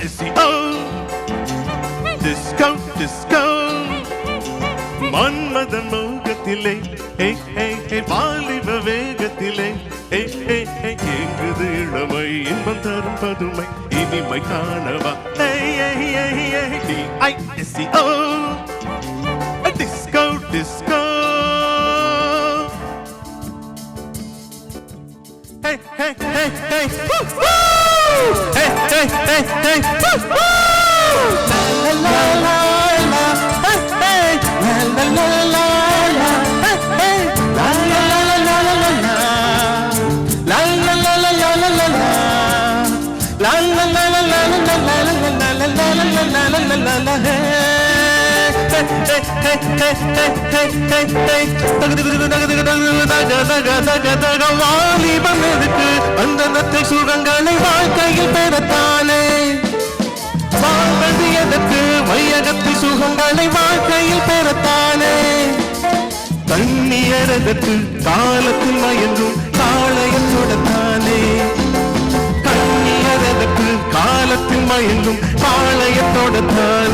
is the O. Disco, disco. மன்மத மோகத்திலே வாலிப வேகத்திலே ஏங்குது இளமை இன்பம் தரும் பதுமை இனிமை காணவா disco disco Hey, hey, hey, hey! Woo, woo! Hey, hey, hey, hey, woo, woo! La la la la, hey, hey, la la la la la, hey, hey, la la la la la la la la, la la la la la la la la, la la la la la la la la la la la la la la la la வாலிபம் எதுக்கு வந்தனத்தை சுகங்களை வாழ்க்கையில் பெறத்தானே வாழ்வது எதற்கு வையகத்தை சுகங்களை வாழ்க்கையில் பெறத்தானே தண்ணீரகத்து காலத்தில் மயங்கும் காளையத்தோடத்தானே தொடத்தானே தண்ணீரகத்து காலத்தில் மயங்கும் காளையத்தோடத்தானே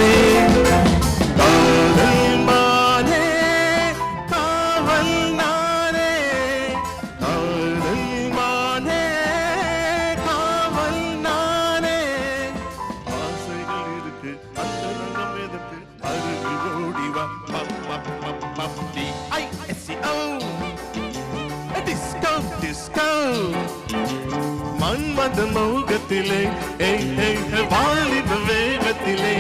மன்மத மௌகத்திலே வாலிப வேகத்திலே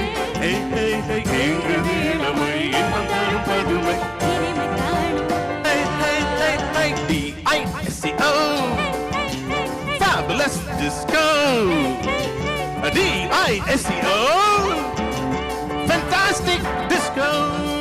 எங்கள் வீரமை இன்னும் தரும் பதுமை Fabulous disco. D I S E O. Fantastic disco.